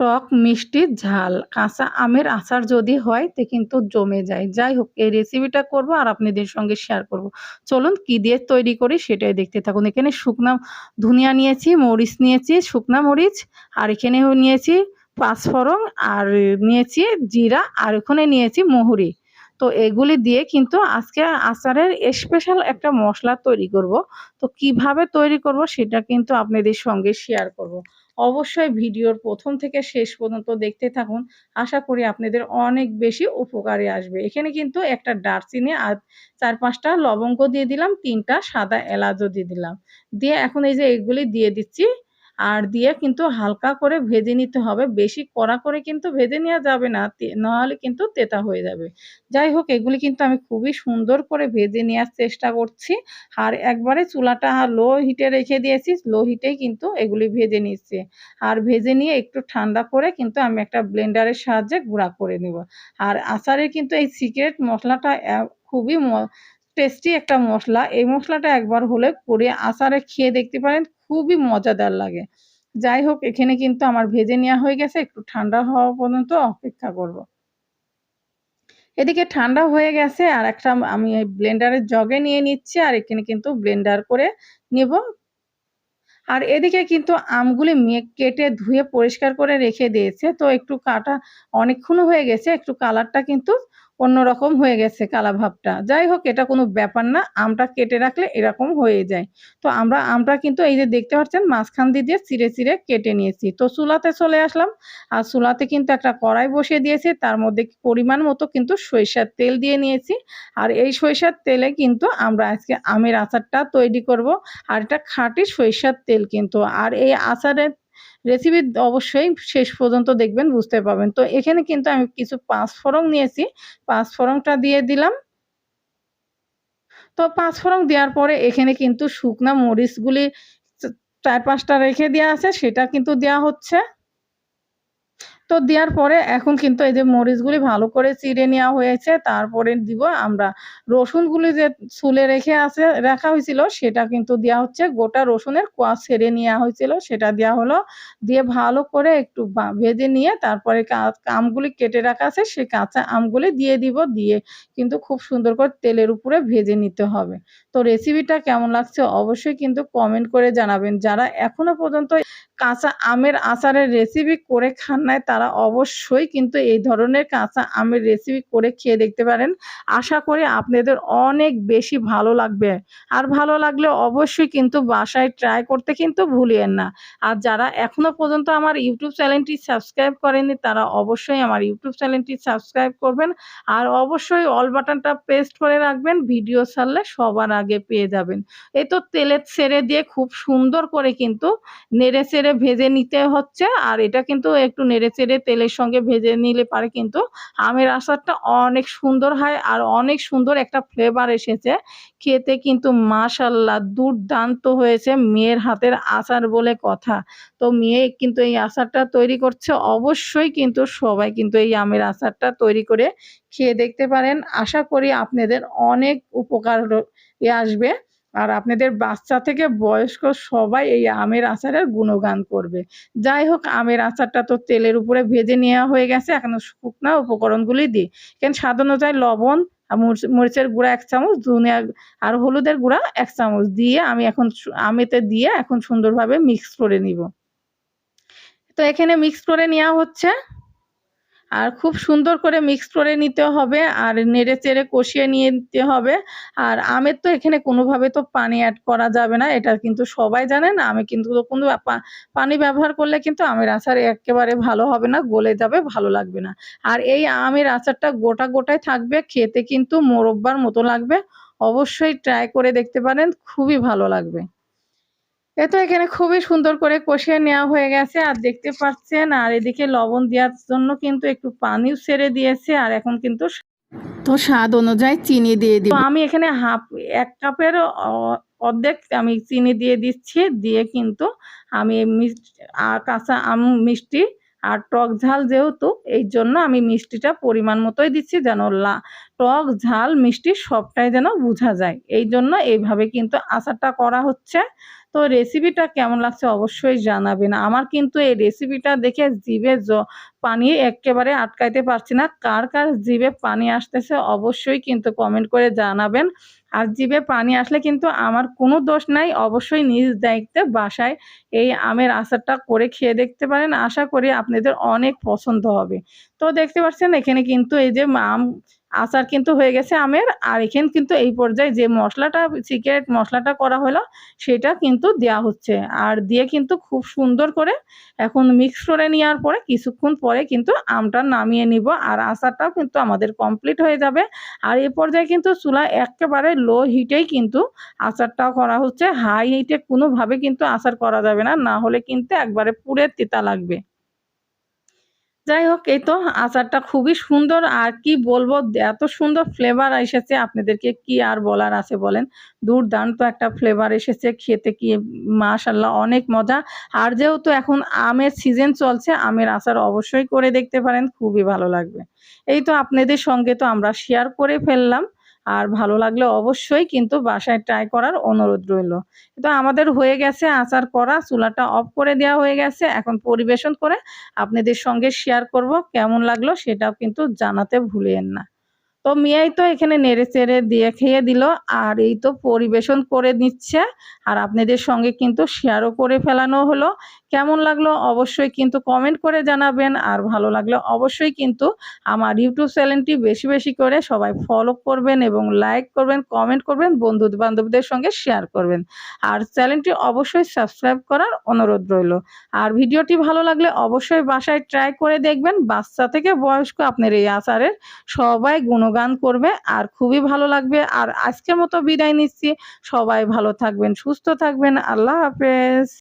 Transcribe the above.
টক, মিষ্টি, ঝাল, কাঁচা আমের আচার যদি হয় তে কিন্তু জমে যায়। যাই হোক, এই রেসিপিটা করব আর আপনাদের সঙ্গে শেয়ার করব। চলুন কি দিয়ে তৈরি করি সেটাই দেখতে থাকুন। এখানে শুকনা ধনিয়া নিয়েছি, মরিচ নিয়েছি, শুকনা মরিচ, আর এখানে নিয়েছি পাঁচফোড়ন, আর নিয়েছি জিরা, আর ওখানে নিয়েছি মহুরি। তো এগুলি দিয়ে কিন্তু আজকে আচারের স্পেশাল একটা মশলা তৈরি করব। তো কীভাবে তৈরি করব সেটা কিন্তু আপনাদের সঙ্গে শেয়ার করব। অবশ্যই ভিডিওর প্রথম থেকে শেষ পর্যন্ত দেখতে থাকুন। আশা করি আপনাদের অনেক বেশি উপকারে আসবে। এখানে কিন্তু একটা ডারচিনি আর চার পাঁচটা লবঙ্গ দিয়ে দিলাম, তিনটা সাদা এলাচও দিয়ে দিলাম। দিয়ে এখন এই যে এগুলি দিয়ে দিচ্ছি আর দিয়ে কিন্তু হালকা করে ভেজে নিতে হবে। বেশি কড়া করে কিন্তু ভেজে নেওয়া যাবে না নাহলে কিন্তু তেতা হয়ে যাবে। যাই হোক, এগুলি কিন্তু আমি খুবই সুন্দর করে ভেজে নেওয়ার চেষ্টা করছি। আর একবারে চুলাটা লো হিটে রেখে দিয়েছি, লো হিটেই কিন্তু এগুলি ভেজে নিচ্ছে। আর ভেজে নিয়ে একটু ঠান্ডা করে কিন্তু আমি একটা ব্লেন্ডারের সাহায্যে গুঁড়া করে নেব। আর আচারের কিন্তু এই সিক্রেট মশলাটা খুবই টেস্টি একটা মশলা। এই মশলাটা একবার হলে করে আচারে খেয়ে দেখতে পারেন, খুবই মজাদার লাগে। যাই হোক, এখানে কিন্তু আমার ভেজে নেওয়া হয়ে গেছে, একটু ঠান্ডা হওয়া পর্যন্ত অপেক্ষা করব। এদিকে ঠান্ডা হয়ে গেছে, আর একটা আমি ব্লেন্ডারের জগে নিয়ে নিচ্ছি, আর এখানে কিন্তু ব্লেন্ডার করে নেব। আর এদিকে কিন্তু আমগুলি কেটে ধুয়ে পরিষ্কার করে রেখে দিয়েছে, তো একটু কাটা অনেকক্ষণ হয়ে গেছে, একটু কালারটা কিন্তু অন্যরকম হয়ে গেছে কালা ভাবটা যাই হোক, এটা কোনো ব্যাপার না, আমটা কেটে রাখলে এরকম হয়ে যায়। তো আমরা আমটা কিন্তু এই যে দেখতে পাচ্ছেন, মাঝখান দিয়ে দিয়ে চিরে কেটে নিয়েছি। তো চুলাতে চলে আসলাম, আর চুলাতে কিন্তু একটা কড়াই বসিয়ে দিয়েছি, তার মধ্যে পরিমাণ মতো কিন্তু সরিষার তেল দিয়ে নিয়েছি। আর এই সরিষার তেলে কিন্তু আমরা আজকে আমের আচারটা তৈরি করব, আর এটা খাঁটি সরিষার তেল কিন্তু। আর এই আচারের রেসিপি অবশ্যই শেষ পর্যন্ত দেখবেন, বুঝতে পারবেন। তো এখানে কিন্তু আমি কিছু পাঁচফোড়ন নিয়েছি। পাঁচফোড়নটা দিয়ে দিলাম। তো পাঁচফোড়ন দেওয়ার পরে এখানে কিন্তু শুকনা মরিচগুলি চার পাঁচটা রেখে দেওয়া আছে, সেটা কিন্তু দেওয়া হচ্ছে। তো দেওয়ার পরে এখন কিন্তু এই যে মরিচগুলি ভালো করে চিড়ে নেওয়া হয়েছে, তারপরে দিব আমরা। রসুনগুলি যে চুলে রেখে আছে, রাখা হয়েছিল, সেটা কিন্তু দেওয়া হচ্ছে। গোটা রসুনের কোয়া ছেড়ে নেওয়া হয়েছিল, সেটা দেওয়া হলো। দিয়ে ভালো করে একটু ভেজে নিয়ে তারপরে আমগুলি কেটে রাখা আছে, সে কাঁচা আমগুলি দিয়ে দিব। দিয়ে কিন্তু খুব সুন্দর করে তেলের উপরে ভেজে নিতে হবে। তো রেসিপিটা কেমন লাগছে অবশ্যই কিন্তু কমেন্ট করে জানাবেন। যারা এখনও পর্যন্ত কাঁচা আমের আচারের রেসিপি করে খান নাই তারা অবশ্যই কিন্তু এই ধরনের কাঁচা আমের রেসিপি করে খেয়ে দেখতে পারেন। আশা করি আপনাদের অনেক বেশি ভালো লাগবে। আর ভালো লাগলে অবশ্যই কিন্তু বাসায় ট্রাই করতে কিন্তু ভুলিয়েন না। আর যারা এখনও পর্যন্ত আমার ইউটিউব চ্যানেলটি সাবস্ক্রাইব করেনি তারা অবশ্যই আমার ইউটিউব চ্যানেলটি সাবস্ক্রাইব করবেন। আর অবশ্যই অল বাটনটা পেস্ট করে রাখবেন ভিডিও ছাড়লে সবার আগে পেয়ে যাবেন। এই তো তেলের ছেড়ে দিয়ে খুব সুন্দর করে কিন্তু নেড়ে চেড়ে ভেজে নিতে হচ্ছে, আর এটা কিন্তু একটু নেড়ে চেড়ে তেলের সঙ্গে ভেজে নিলে পারে কিন্তু আমের আচারটা অনেক সুন্দর হয় আর অনেক সুন্দর একটা ফ্লেভার এসেছে। খেতে কিন্তু মাশাল্লাহ দুর্দান্ত হয়েছে মেয়ের হাতের আচার বলে কথা। তো মেয়ে কিন্তু এই আচারটা তৈরি করছে, অবশ্যই কিন্তু সবাই কিন্তু এই আমের আচারটা তৈরি করে খেয়ে দেখতে পারেন। আশা করি আপনাদের অনেক উপকার আসবে। আর আপনাদের বাচ্চা থেকে বয়স্ক সবাই এই আমের আচারের গুণগান করবে। যাই হোক, আমের আচারটা তো তেলের উপরে ভেজে নেওয়া হয়ে গেছে, এখন শুকনা উপকরণগুলি দিই। কেন স্বাদ অনুযায়ী লবণ আর মরিচের গুঁড়া এক চামচ ধনিয়া আর হলুদের গুঁড়া এক চামচ দিয়ে আমি এখন আমেতে দিয়ে এখন সুন্দরভাবে মিক্স করে নিব। তো এখানে মিক্স করে নেওয়া হচ্ছে। আর খুব সুন্দর করে মিক্স করে নিতে হবে আর নেড়ে চেড়ে কষিয়ে নিয়ে নিতে হবে। আর আমের তো এখানে কোনোভাবে তো পানি অ্যাড করা যাবে না, এটা কিন্তু সবাই জানেন আমি কিন্তু কোনো পানি ব্যবহার করলে কিন্তু আমের আচার একেবারে ভালো হবে না, গলে যাবে, ভালো লাগবে না। আর এই আমের আচারটা গোটা গোটায় থাকবে, খেতে কিন্তু মোরব্বার মতো লাগবে। অবশ্যই ট্রাই করে দেখতে পারেন, খুবই ভালো লাগবে। তো এখানে খুবই সুন্দর করে কষিয়ে নেওয়া হয়ে গেছে আর দেখতে পাচ্ছেন আর এদিকে লবণ দেওয়ার জন্য কিন্তু একটু পানিও ছেড়ে দিয়েছে আর এখন কিন্তু তো স্বাদ অনুযায়ী চিনি দিয়ে দিই আমি এখানে হাফ এক কাপের অর্ধেক আমি চিনি দিয়ে দিচ্ছি দিয়ে কিন্তু আমি কাঁচা আম মিষ্টি আর টক ঝাল যেহেতু এই জন্য আমি মিষ্টিটা পরিমাণ মতোই দিচ্ছি যেন লা টক ঝাল মিষ্টি সবটাই যেন বোঝা যায়। এই জন্য এইভাবে কিন্তু আচারটা করা হচ্ছে। তো রেসিপিটা কেমন লাগছে অবশ্যই জানাবেন। আমার কিন্তু এই রেসিপিটা দেখে জিভে পানি একেবারে আটকাইতে পারছি না। কার, কার জিভে পানি আসতেছে অবশ্যই কিন্তু কমেন্ট করে জানাবেন। আর জিভে পানি আসলে কিন্তু আমার কোনো দোষ নাই। অবশ্যই নিজ দায়িত্বে বাসায় এই আমের আচারটা করে খেয়ে দেখতে পারেন। আশা করি আপনাদের অনেক পছন্দ হবে। তো দেখতে পাচ্ছেন এখানে কিন্তু এই যে আম আচার কিন্তু হয়ে গেছে আমের। আর এখানে কিন্তু এই পর্যায়ে যে মশলাটা সিক্রেট মশলাটা করা হলো, সেটা কিন্তু দেয়া হচ্ছে। আর দিয়ে কিন্তু খুব সুন্দর করে এখন মিক্স করে নেওয়ার পরে কিছুক্ষণ পরে কিন্তু আমটা নামিয়ে নিব। আর আচারটাও কিন্তু আমাদের কমপ্লিট হয়ে যাবে। আর এ পর্যায়ে কিন্তু চুলা এক্কেবারে লো হিটেই কিন্তু আচারটাও করা হচ্ছে। হাই হিটে কোনোভাবে কিন্তু আচার করা যাবে না। না হলে কিন্তু একবারে পুড়ে তিতা লাগবে। যাই হোক, এই তো আচারটা খুবই সুন্দর আর কি বলব, এত সুন্দর ফ্লেভার এসেছে আপনাদেরকে, কি আর বলার আছে বলেন। দুর্দান্ত একটা ফ্লেভার এসেছে, খেতে কি মাশাল্লাহ অনেক মজা। আর যেহেতু এখন আমের সিজন চলছে, আমের আচার অবশ্যই করে দেখতে পারেন, খুবই ভালো লাগবে। এই তো আপনাদের সঙ্গে তো আমরা শেয়ার করে ফেললাম। আর ভালো লাগলে অবশ্যই কিন্তু বাসায় ট্রাই করার অনুরোধ রইল তো আমাদের হয়ে গেছে আচার করা, চুলাটা অফ করে দেওয়া হয়ে গেছে। এখন পরিবেশন করে আপনাদের সঙ্গে শেয়ার করব। কেমন লাগল সেটাও কিন্তু জানাতে ভুলেন না। তো মিয়াই তো এখানে নেড়ে-চেড়ে দিয়ে খেয়ে দিল। আর এই তো পরিবেশন করে নিচ্ছে। আর আপনাদের সঙ্গে কিন্তু শেয়ারও করে ফেলানো হলো। কেমন লাগল অবশ্যই কিন্তু কমেন্ট করে জানাবেন। আর ভালো লাগলে অবশ্যই কিন্তু আমার ইউটিউব চ্যানেলটি বেশি, বেশি করে সবাই ফলো করবেন এবং লাইক করবেন, কমেন্ট করবেন, বন্ধু-বান্ধবদের সঙ্গে শেয়ার করবেন। আর চ্যানেলটি অবশ্যই সাবস্ক্রাইব করার অনুরোধ রইল। আর ভিডিওটি ভালো লাগলে অবশ্যই বাসায় ট্রাই করে দেখবেন। বাচ্চা থেকে বয়স্ক আপনার এই আচারের সবাই গুণগান করবে আর খুবই ভালো লাগবে। আর আজকের মতো বিদায় নিচ্ছি। সবাই ভালো থাকবেন, সুস্থ থাকবেন। আল্লাহ হাফেজ।